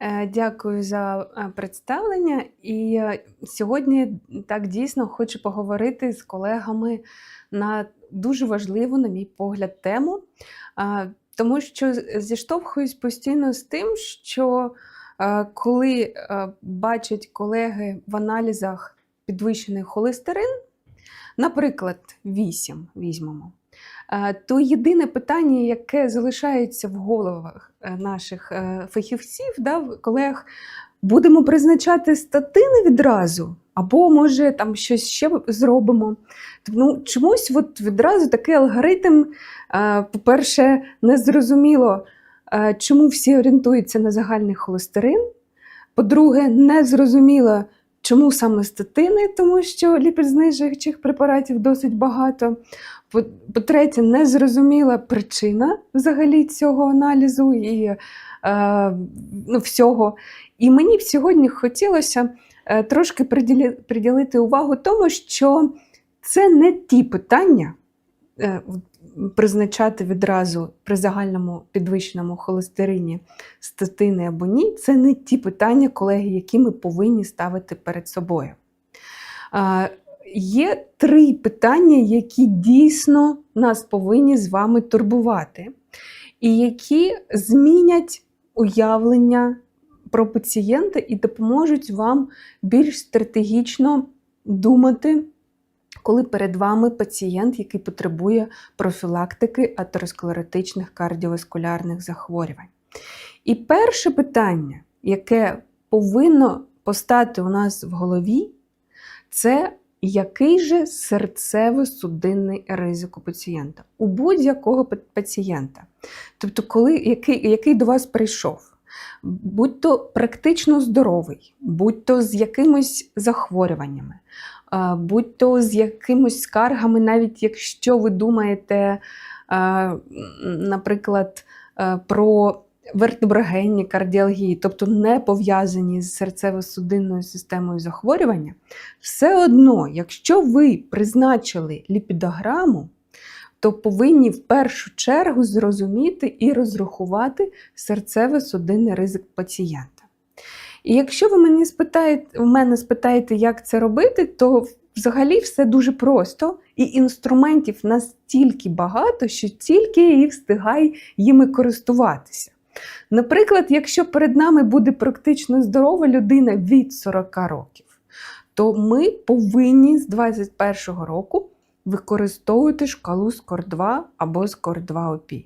Е, Дякую за е, представлення. І е, сьогодні так дійсно хочу поговорити з колегами на дуже важливу, на мій погляд, тему, тому що зіштовхуюсь постійно з тим, що коли бачать колеги в аналізах підвищений холестерин, наприклад, 8 візьмемо. Е, То єдине питання, яке залишається в головах е, наших е, фахівців, да, колег, будемо призначати статини відразу, або може там щось ще зробимо. Ну, чомусь от відразу такий алгоритм, по-перше, незрозуміло, е, чому всі орієнтуються на загальний холестерин. По-друге, незрозуміло, чому саме статини, тому що ліпідзнижуючих препаратів досить багато. По- По-третє, незрозуміла причина взагалі цього аналізу і е, ну, всього. І мені б сьогодні хотілося е, трошки приділити увагу тому, що це не ті питання е, призначати відразу при загальному підвищеному холестерині статини або ні. Це не ті питання, колеги, які ми повинні ставити перед собою. Є три питання, які дійсно нас повинні з вами турбувати, і які змінять уявлення про пацієнта і допоможуть вам більш стратегічно думати, коли перед вами пацієнт, який потребує профілактики атеросклеротичних кардіоваскулярних захворювань. І перше питання, яке повинно постати у нас в голові, це який же серцево-судинний ризик у пацієнта, у будь-якого пацієнта. Тобто, коли, який, який до вас прийшов, будь то практично здоровий, будь то з якимось захворюваннями, а, будь то з якимось скаргами, навіть якщо ви думаєте, наприклад, е, про вертеброгенні кардіалгії, тобто не пов'язані з серцево-судинною системою захворювання, все одно, якщо ви призначили ліпідограму, то повинні в першу чергу зрозуміти і розрахувати серцево-судинний ризик пацієнта. І якщо ви мені спитаєте, в мене спитаєте, як це робити, то взагалі все дуже просто, і інструментів настільки багато, що тільки і встигай їми користуватися. Наприклад, якщо перед нами буде практично здорова людина від 40 років, то ми повинні з 21 року використовувати шкалу SCORE-2 або SCORE-2 OP.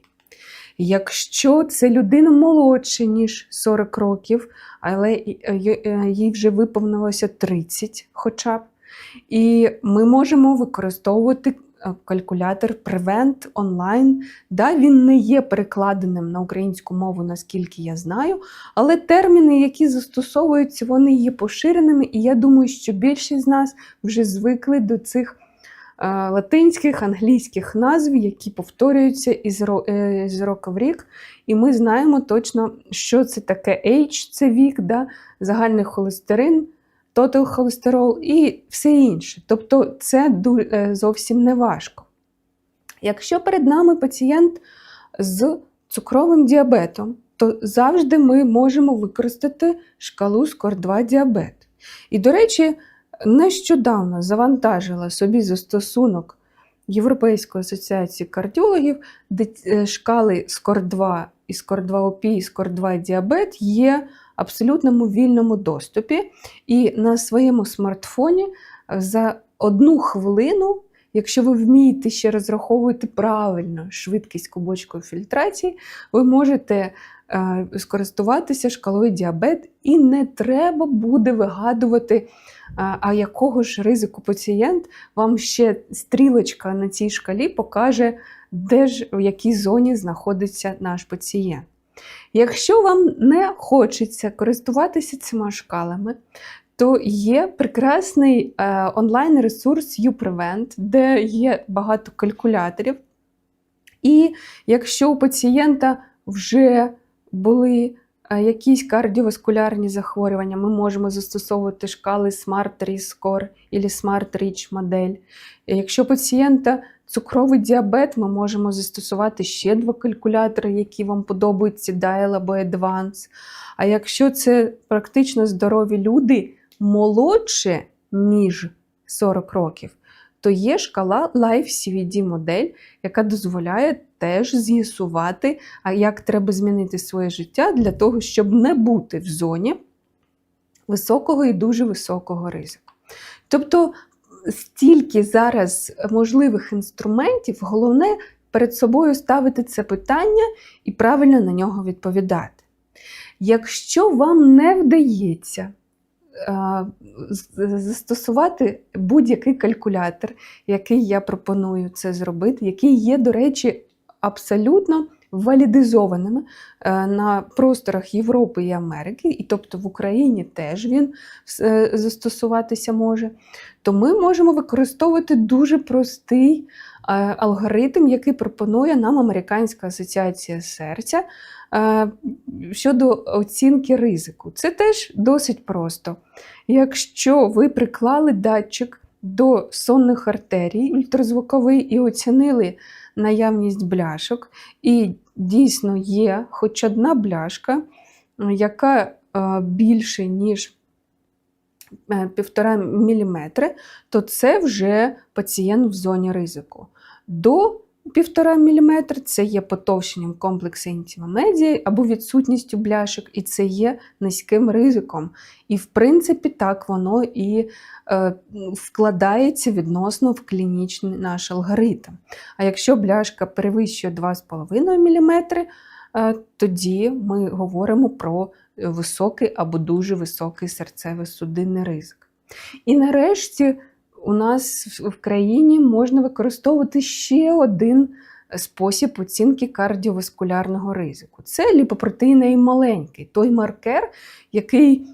Якщо це людина молодша, ніж 40 років, але е, е, їй вже виповнилося 30 хоча б, і ми можемо використовувати е, калькулятор Prevent онлайн. Да, він не є перекладеним на українську мову, наскільки я знаю, але терміни, які застосовуються, вони є поширеними, і я думаю, що більшість з нас вже звикли до цих латинських, англійських назв, які повторюються із, е, з року в рік. І ми знаємо точно, що це таке H, це вік, да, загальний холестерин, тотал холестерол і все інше. Тобто це е, зовсім не важко. Якщо перед нами пацієнт з цукровим діабетом, то завжди ми можемо використати шкалу SCORE-2 діабет. І, до речі, нещодавно завантажила собі застосунок Європейської асоціації кардіологів, де е, шкали Скор2 і Скор2 ОП і Скор2 діабет є в абсолютному вільному доступі. І на своєму смартфоні е, за одну хвилину, якщо ви вмієте ще розраховувати правильно швидкість кубочкової фільтрації, ви можете е, скористуватися шкалою діабет, і не треба буде вигадувати, а, а якого ж ризику пацієнт, вам ще стрілочка на цій шкалі покаже, де ж в якій зоні знаходиться наш пацієнт. Якщо вам не хочеться користуватися цими шкалами, то є прекрасний е, онлайн-ресурс YouPrevent, де є багато калькуляторів. І якщо у пацієнта вже були е, якісь кардіоваскулярні захворювання, ми можемо застосовувати шкали Smart Risk Score або Smart Rich модель. Якщо у пацієнта цукровий діабет, ми можемо застосувати ще два калькулятори, які вам подобаються, Dial або Advance. А якщо це практично здорові люди молодше, ніж 40 років, то є шкала Life CVD модель, яка дозволяє теж з'ясувати, як треба змінити своє життя для того, щоб не бути в зоні високого і дуже високого ризику. Тобто стільки зараз можливих інструментів, головне перед собою ставити це питання і правильно на нього відповідати. Якщо вам не вдається застосувати будь-який калькулятор, який я пропоную це зробити, який є, до речі, абсолютно валідизованими е, на просторах Європи і Америки, і тобто в Україні теж він е, застосуватися може, то ми можемо використовувати дуже простий е, алгоритм, який пропонує нам Американська асоціація серця щодо оцінки ризику. Це теж досить просто. Якщо ви приклали датчик до сонних артерій ультразвуковий і оцінили наявність бляшок, і дійсно є хоч одна бляшка, яка більше, ніж 1,5 мм, то це вже пацієнт в зоні ризику. До 1,5 мм це є потовщенням комплексу інтімомедії або відсутністю бляшок, і це є низьким ризиком. І, в принципі, так воно і е, вкладається відносно в клінічний наш алгоритм. А якщо бляшка перевищує 2,5 мм, е, тоді ми говоримо про високий або дуже високий серцево-судинний ризик. І нарешті у нас в країні можна використовувати ще один спосіб оцінки кардіоваскулярного ризику. Це ліпопротеїн маленький, той маркер, який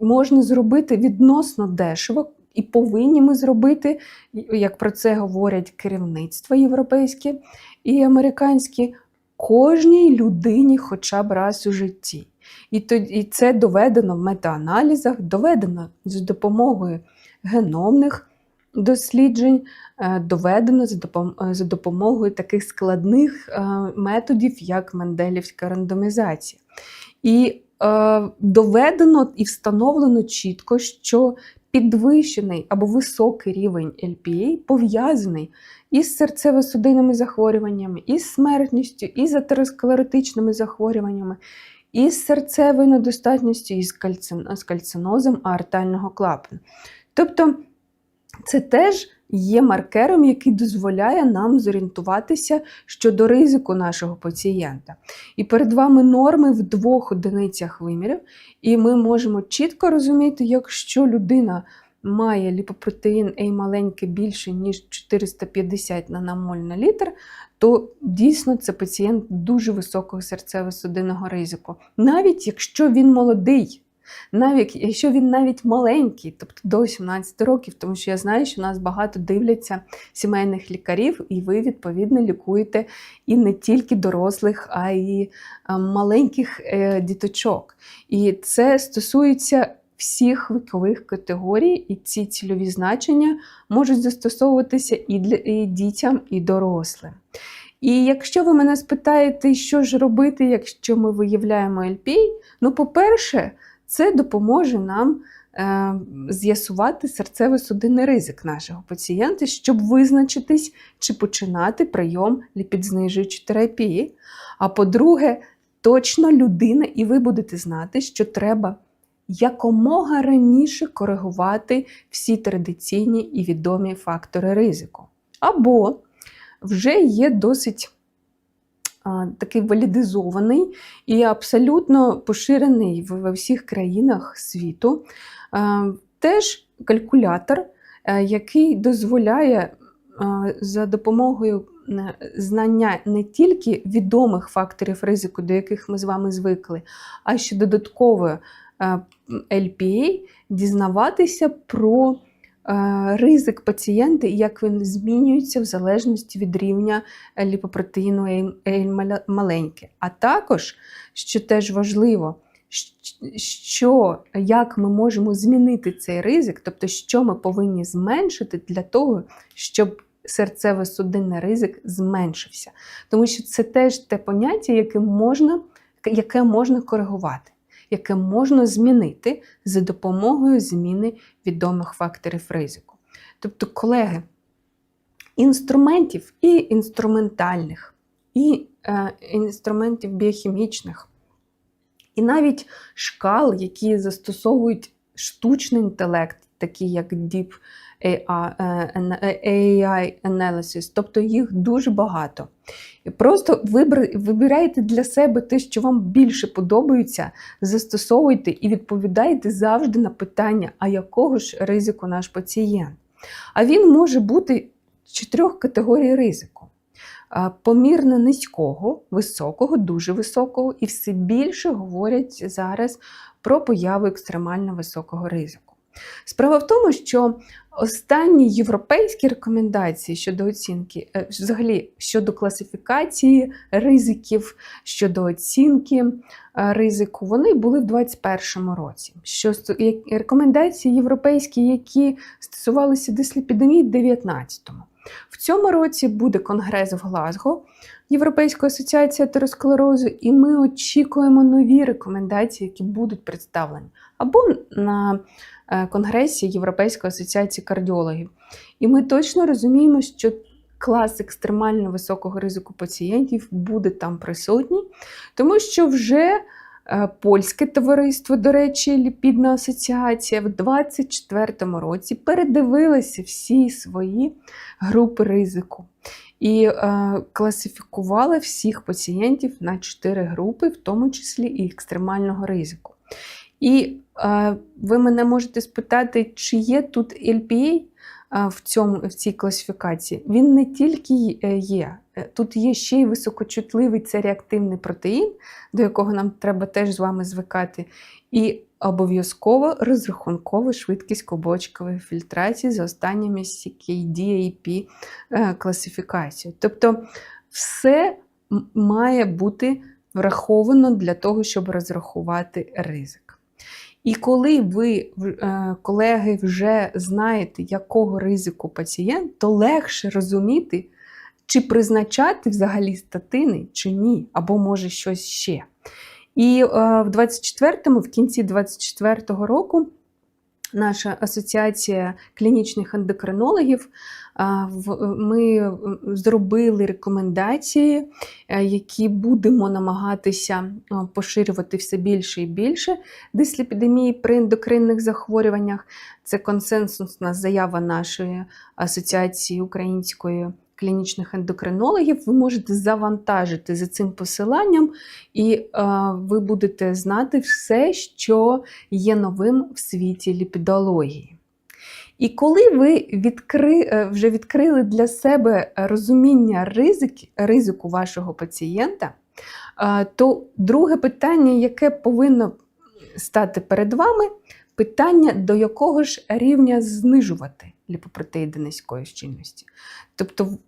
можна зробити відносно дешево. І повинні ми зробити, як про це говорять керівництва європейське і американське, кожній людині хоча б раз у житті. І це доведено в метааналізах, доведено з допомогою геномних досліджень е, доведено за допомогою таких складних е, методів, як Менделівська рандомізація. І е, доведено і встановлено чітко, що підвищений або високий рівень LPA пов'язаний із серцево-судинними захворюваннями, із смертністю, із атеросклеротичними захворюваннями, із серцевою недостатністю, із кальцинозом аортального клапану. Тобто це теж є маркером, який дозволяє нам зорієнтуватися щодо ризику нашого пацієнта. І перед вами норми в двох одиницях вимірів, і ми можемо чітко розуміти, якщо людина має ліпопротеїн A маленький більше, ніж 450 наномоль на літр, то дійсно це пацієнт дуже високого серцево-судинного ризику. Навіть якщо він молодий навіть якщо він навіть маленький, тобто до 17 років, тому що я знаю, що нас багато дивляться сімейних лікарів, і ви, відповідно, лікуєте і не тільки дорослих, а й маленьких е, діточок. І це стосується всіх вікових категорій, і ці цільові значення можуть застосовуватися і для і дітям, і дорослим. І якщо ви мене спитаєте, що ж робити, якщо ми виявляємо ЛП, ну, по-перше, це допоможе нам е, з'ясувати серцево-судинний ризик нашого пацієнта, щоб визначитись, чи починати прийом ліпідзнижуючої терапії. А по-друге, точно людина, і ви будете знати, що треба якомога раніше коригувати всі традиційні і відомі фактори ризику. Або вже є досить такий валідизований і абсолютно поширений в всіх країнах світу. Теж калькулятор, е, який дозволяє за допомогою е, знання не тільки відомих факторів ризику, до яких ми з вами звикли, а ще додатково LPA е, дізнаватися про е, ризик пацієнта і як він змінюється в залежності від рівня ліпопротеїну маленьке. А також, що теж важливо, що, як ми можемо змінити цей ризик, тобто, що ми повинні зменшити для того, щоб серцево-судинний ризик зменшився. Тому що це теж те поняття, яке можна, яке можна коригувати, яке можна змінити за допомогою зміни відомих факторів ризику. Тобто, колеги, інструментів і інструментальних, і е, інструментів біохімічних, і навіть шкал, які застосовують штучний інтелект, такі як Deep AI Analysis, тобто їх дуже багато. Просто вибирайте для себе те, що вам більше подобається, застосовуйте і відповідайте завжди на питання, а якого ж ризику наш пацієнт. А він може бути чотирьох категорій ризику. Помірно низького, високого, дуже високого, і все більше говорять зараз про появу екстремально високого ризику. Справа в тому, що останні європейські рекомендації щодо оцінки, е, взагалі щодо класифікації ризиків, щодо оцінки е, ризику, вони були в 2021 році. Що Рекомендації європейські, які стосувалися дисліпідемії, в 2019. В цьому році буде конгрес в Глазго Європейської асоціації атеросклерозу, і ми очікуємо нові рекомендації, які будуть представлені або на Е, Конгресі Європейської асоціації кардіологів. І ми точно розуміємо, що клас екстремально високого ризику пацієнтів буде там присутній, тому що вже е, польське товариство, до речі, Ліпідна асоціація в 2024 році передивилися всі свої групи ризику. І е, класифікували всіх пацієнтів на чотири групи, в тому числі і екстремального ризику. І е, ви мене можете спитати, чи є тут LPA е, в цьому, в цій класифікації. Він не тільки е, є, е, тут є ще й високочутливий це реактивний протеїн, до якого нам треба теж з вами звикати. І обов'язково розрахункова швидкість кобочкової фільтрації за останніми CKD-AP класифікацією. Тобто все має бути враховано для того, щоб розрахувати ризик. І коли ви, е, колеги, вже знаєте, якого ризику пацієнт, то легше розуміти, чи призначати взагалі статини, чи ні, або може щось ще. І е, в 24-му, в кінці 24-го року, наша асоціація клінічних ендокринологів ми зробили рекомендації, е, які будемо намагатися поширювати все більше і більше дисліпідемії при ендокринних захворюваннях. Це консенсусна заява нашої асоціації української. Клінічних ендокринологів, ви можете завантажити за цим посиланням, і е, ви будете знати все, що є новим в світі ліпідології. І коли ви відкри, е, вже відкрили для себе розуміння ризики, ризику вашого пацієнта, е, то друге питання, яке повинно стати перед вами, питання, до якого ж рівня знижувати ліпопротеїди низької щільності. Тобто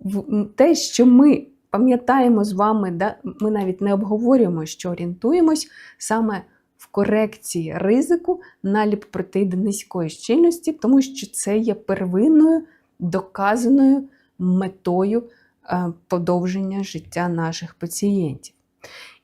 те, що ми пам'ятаємо з вами, ми навіть не обговорюємо, що орієнтуємось саме в корекції ризику на ліпопротеїди низької щільності, тому що це є первинною доказаною метою е, подовження життя наших пацієнтів.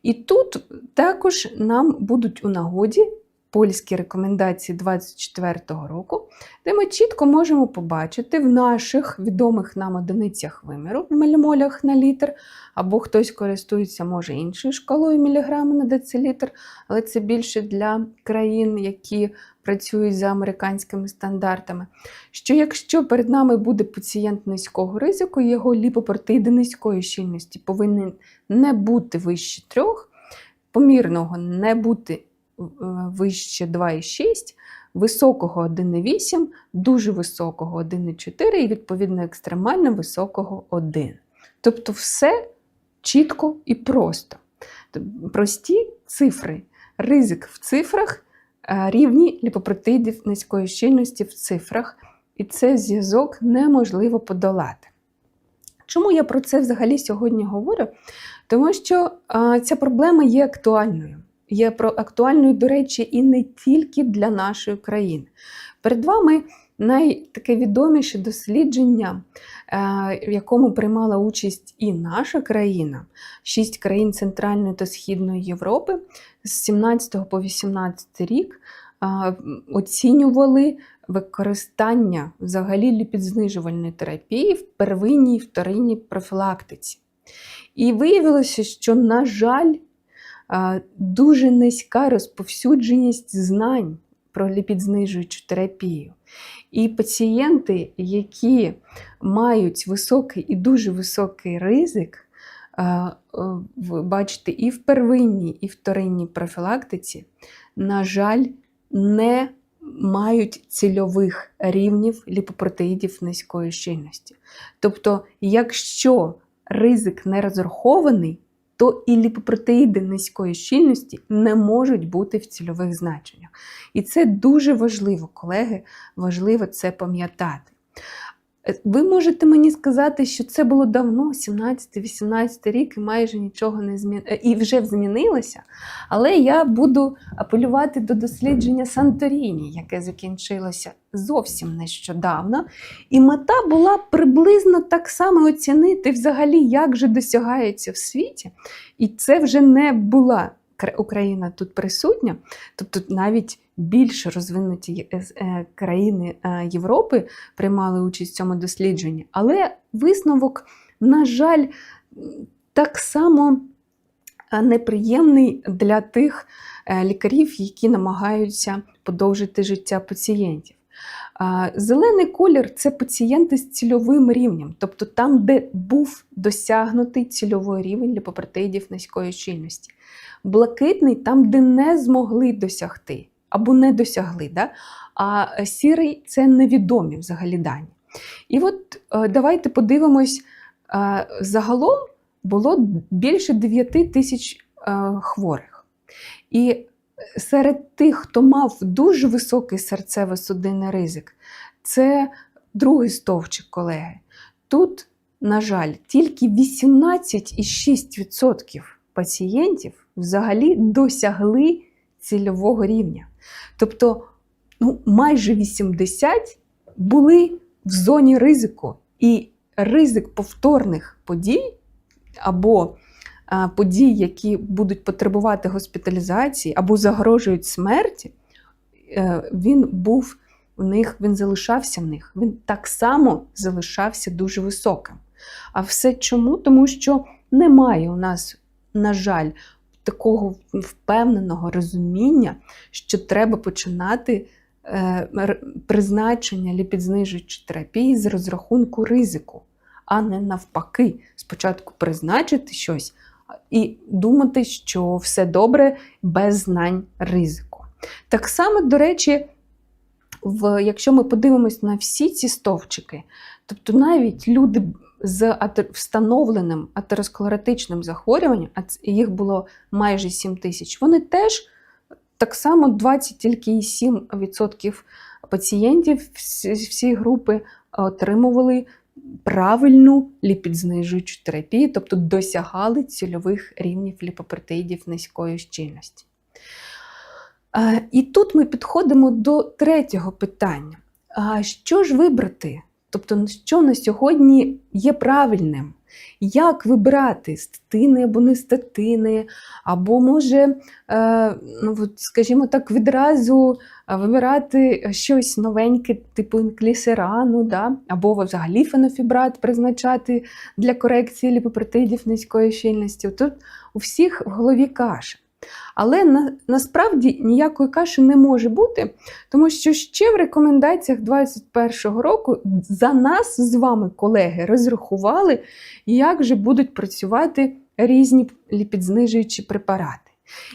І тут також нам будуть у нагоді польські рекомендації 2024 року, де ми чітко можемо побачити в наших відомих нам одиницях виміру в мілімолях на літр, або хтось користується, може, іншою шкалою міліграми на децилітр, але це більше для країн, які працюють за американськими стандартами. Що якщо перед нами буде пацієнт низького ризику, його ліпопротеїди низької щільності повинні не бути вище трьох, помірного не бути вище 2,6, високого 1,8, дуже високого 1,4 і, відповідно, екстремально високого 1. Тобто все чітко і просто. Прості цифри. Ризик в цифрах, е, рівні ліпопротеїдів низької щільності в цифрах. і цей зв'язок неможливо подолати. Чому я про це взагалі сьогодні говорю? Тому що а, ця проблема є актуальною. Є актуальною, до речі, і не тільки для нашої країни. Перед вами найтаке відоміше дослідження, е, в якому приймала участь і наша країна, шість країн Центральної та Східної Європи з 17 по 18 рік е, оцінювали використання взагалі ліпідзнижувальної терапії в первинній і вторинній профілактиці. І виявилося, що, на жаль, дуже низька розповсюдженість знань про ліпідзнижуючу терапію. І пацієнти, які мають високий і дуже високий ризик, ви бачите, і в первинній, і вторинній профілактиці, на жаль, не мають цільових рівнів ліпопротеїдів низької щільності. Тобто, якщо ризик не розрахований, то і ліпопротеїди низької щільності не можуть бути в цільових значеннях. І це дуже важливо, колеги, важливо це пам'ятати. Е, ви можете мені сказати, що це було давно, 17-18 рік, і майже нічого не змінилося, е, і вже змінилося. Але я буду апелювати до дослідження Санторіні, яке закінчилося зовсім нещодавно. І мета була приблизно так само оцінити, взагалі, як же досягається в світі. І це вже не була Україна тут присутня, тобто навіть більш розвинуті е, е, країни е, Європи приймали участь в цьому дослідженні, але висновок, на жаль, так само неприємний для тих лікарів, які намагаються подовжити життя пацієнтів. Зелений колір це пацієнти з цільовим рівнем, тобто там, де був досягнутий цільовий рівень ліпопротеїдів низької щільності. Блакитний там, де не змогли досягти або не досягли. Да? А сірий це невідомі взагалі дані. І от е, давайте подивимось, е, загалом було більше 9 тисяч е, хворих. І серед тих, хто мав дуже високий серцево-судинний ризик, це другий стовпчик, колеги. Тут, на жаль, тільки 18,6% пацієнтів взагалі досягли цільового рівня. Тобто ну, майже 80 були в зоні ризику. І ризик повторних подій або подій, які будуть потребувати госпіталізації або загрожують смерті, е, він був у них, він залишався в них. Він так само залишався дуже високим. А все чому? Тому що немає у нас, на жаль, такого впевненого розуміння, що треба починати е, призначення ліпідзнижуючої терапії з розрахунку ризику, а не навпаки, спочатку призначити щось і думати, що все добре без знань ризику. Так само, до речі, в, якщо ми подивимось на всі ці стовпчики, тобто навіть люди з встановленим атеросклеротичним захворюванням, а їх було майже 7 тисяч, вони теж так само 20,7% пацієнтів всі групи отримували правильну ліпідзнижуючу терапію, тобто досягали цільових рівнів ліпопротеїдів низької щільності. І тут ми підходимо до третього питання. Що ж вибрати? Тобто, що на сьогодні є правильним? Як вибирати статини або не статини, або може, е, ну, скажімо так, відразу вибирати щось новеньке, типу інклісерану, да? або взагалі фенофібрат призначати для корекції ліпопротидів низької щільності. Тут у всіх в голові каша. Але на, насправді ніякої каші не може бути, тому що ще в рекомендаціях 2021 року за нас з вами, колеги, розрахували, як же будуть працювати різні ліпідзнижуючі препарати.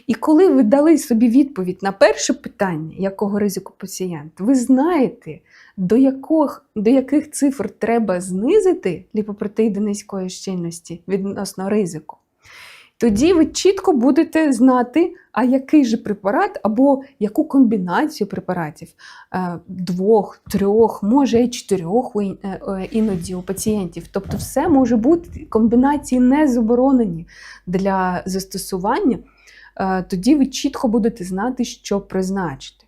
І коли ви дали собі відповідь на перше питання, якого ризику пацієнт, ви знаєте, до яких, до яких цифр треба знизити ліпопротеїди низької щільності відносно ризику. Тоді ви чітко будете знати, а який же препарат або яку комбінацію препаратів е, двох, трьох, може і чотирьох е, е, іноді у пацієнтів. Тобто, все може бути комбінації не заборонені для застосування. Тоді ви чітко будете знати, що призначити.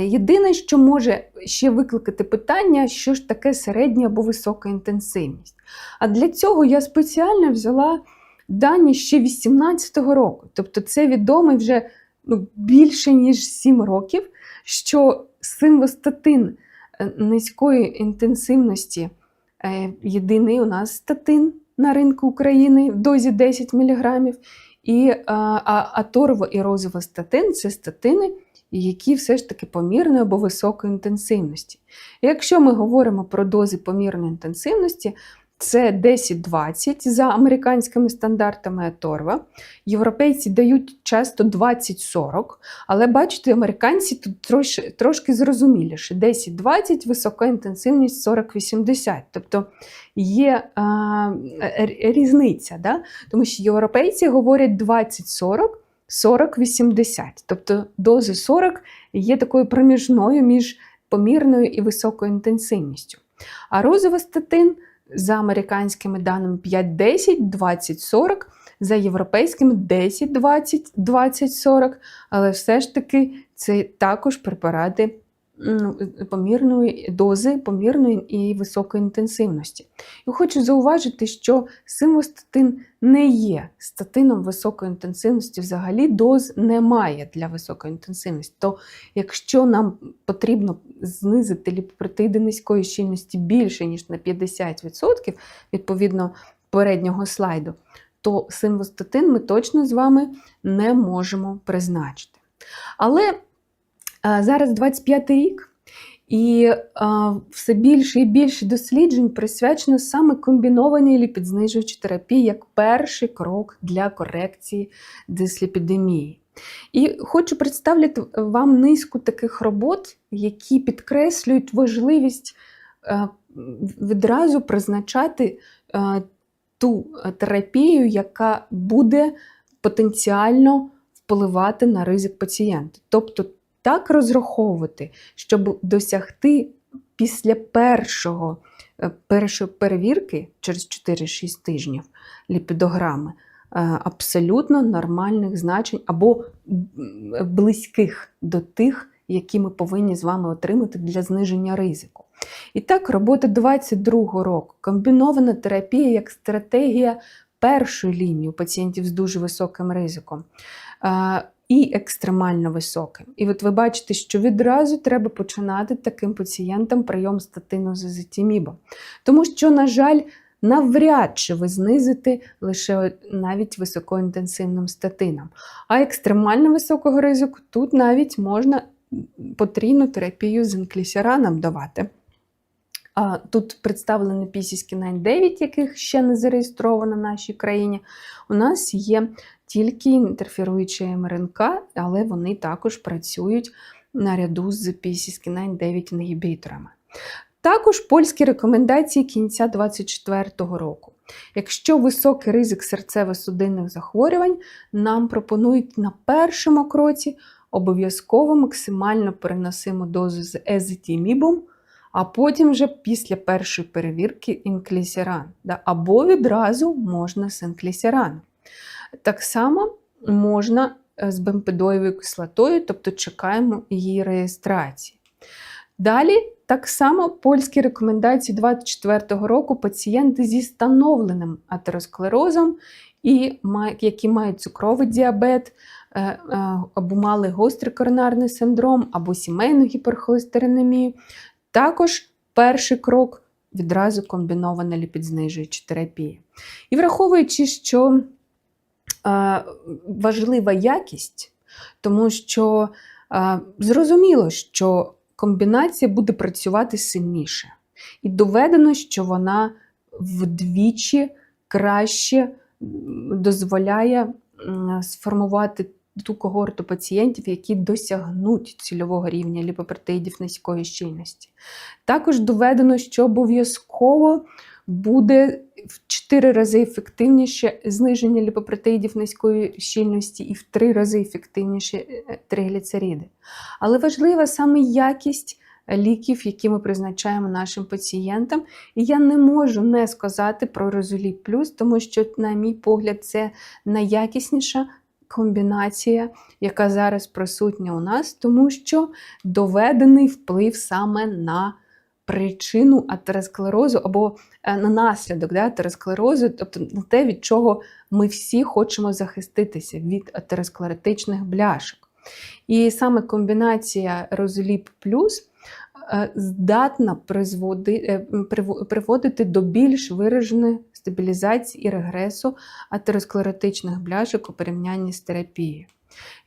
Єдине, що може ще викликати питання, що ж таке середня або висока інтенсивність. А для цього я спеціально взяла дані ще 18-го року. Тобто це відомий вже ну, більше ніж 7 років, що симвостатин е, низької інтенсивності, е, єдиний у нас статин на ринку України в дозі 10 мг, і а, а, аторво і розовостатин це статини, які все ж таки помірної або високої інтенсивності. І якщо ми говоримо про дози помірної інтенсивності, це 10-20 за американськими стандартами Аторва. Європейці дають часто 20-40, але бачите, американці тут трошки, трошки зрозуміліше. 10-20, висока інтенсивність 40-80. Тобто є а, різниця, да? тому що європейці говорять 20-40, 40-80. Тобто дози 40 є такою проміжною між помірною і високою інтенсивністю. А розовостатин за американськими даними 5-10, 20-40, за європейськими 10-20, 20-40, але все ж таки це також препарати помірної дози, помірної і високої інтенсивності. І хочу зауважити, що симвостатин не є статином високої інтенсивності, взагалі доз немає для високої інтенсивності. То якщо нам потрібно знизити ліпопротеїди низької щільності більше, ніж на 50%, відповідно переднього слайду, то симвостатин ми точно з вами не можемо призначити. Але зараз 25 рік, і все більше і більше досліджень присвячено саме комбінованій ліпідзнижуючій терапії як перший крок для корекції дисліпідемії. І хочу представити вам низку таких робот, які підкреслюють важливість відразу призначати ту терапію, яка буде потенціально впливати на ризик пацієнта. Тобто так розраховувати, щоб досягти після першого, е, першої перевірки через 4-6 тижнів ліпідограми е, абсолютно нормальних значень або близьких до тих, які ми повинні з вами отримати для зниження ризику. І так, робота 22-го року. Комбінована терапія як стратегія першої лінії у пацієнтів з дуже високим ризиком. І екстремально високим. І от ви бачите, що відразу треба починати таким пацієнтам прийом статину з. Тому що, на жаль, навряд чи ви знизите лише навіть високоінтенсивним статином. А екстремально високого ризику тут навіть можна потрійну терапію з інклісіраном давати. Тут представлені PCSK9, яких ще не зареєстровано в нашій країні. У нас є тільки інтерферуючі МРНК, але вони також працюють наряду з PCSK9 інгібіторами. Також польські рекомендації кінця 2024 року. Якщо високий ризик серцево-судинних захворювань, нам пропонують на першому кроці обов'язково максимально переносиму дозу з езетімібом, а потім вже після першої перевірки інклісіран. Да? Або відразу можна з інклісіраном. Так само можна е, з бемпедоєвою кислотою, тобто чекаємо її реєстрації. Далі, так само польські рекомендації 2024 року пацієнти зі встановленим атеросклерозом, і які мають цукровий діабет, е, е, або мали гострий коронарний синдром, або сімейну гіперхолестеринемію. Також перший крок відразу комбінована ліпідзнижуюча терапія. І враховуючи, що важлива якість, тому що зрозуміло, що комбінація буде працювати сильніше. І доведено, що вона вдвічі краще дозволяє сформувати ту когорту пацієнтів, які досягнуть цільового рівня ліпопротеїдів низької щільності. Також доведено, що обов'язково буде в 4 рази ефективніше зниження ліпопротеїдів низької щільності і в 3 рази ефективніше е, тригліцериди. Але важлива саме якість ліків, які ми призначаємо нашим пацієнтам. І я не можу не сказати про Резоліп Плюс, тому що, на мій погляд, це найякісніша комбінація, яка зараз присутня у нас, тому що доведений вплив саме на причину атеросклерозу або е, на наслідок да, атеросклерозу, тобто на те, від чого ми всі хочемо захиститися від атеросклеротичних бляшок. І саме комбінація Розоліп плюс е, здатна е, приво- приводити до більш вираженої стабілізації і регресу атеросклеротичних бляшок у порівнянні з терапією.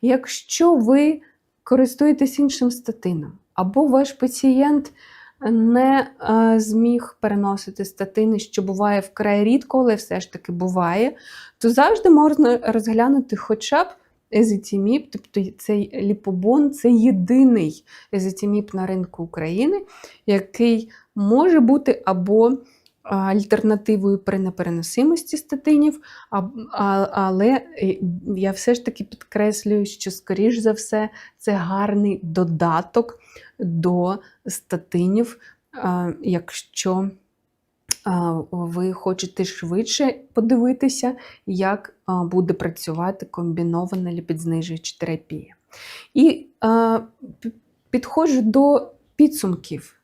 Якщо ви користуєтесь іншим статином, або ваш пацієнт не е, зміг переносити статини, що буває вкрай рідко, але все ж таки буває, то завжди можна розглянути хоча б Езитіміп, тобто цей ліпобон це єдиний езитіміп на ринку України, який може бути або альтернативою при непереносимості статинів, але е, я все ж таки підкреслюю, що, скоріш за все, це гарний додаток до статинів, якщо ви хочете швидше подивитися, як буде працювати комбінована ліпідзнижуюча терапія. І підходжу до підсумків.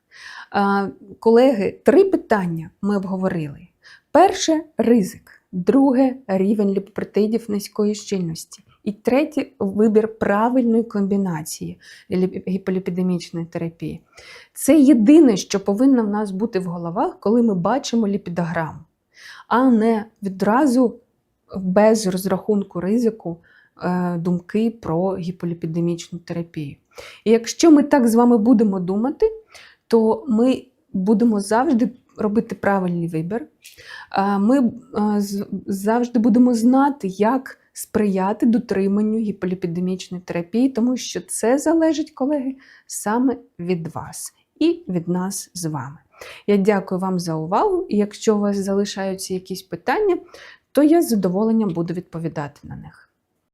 Колеги, три питання ми обговорили. Перше ризик, друге рівень ліпопротеїдів низької щільності. І третє вибір правильної комбінації гіполіпідемічної терапії. Це єдине, що повинно в нас бути в головах, коли ми бачимо ліпідограму, а не відразу без розрахунку ризику е, думки про гіполіпідемічну терапію. І якщо ми так з вами будемо думати, то ми будемо завжди робити правильний вибір. Ми завжди будемо знати, як сприяти дотриманню гіполіпідемічної терапії, тому що це залежить, колеги, саме від вас і від нас з вами. Я дякую вам за увагу, і якщо у вас залишаються якісь питання, то я з задоволенням буду відповідати на них.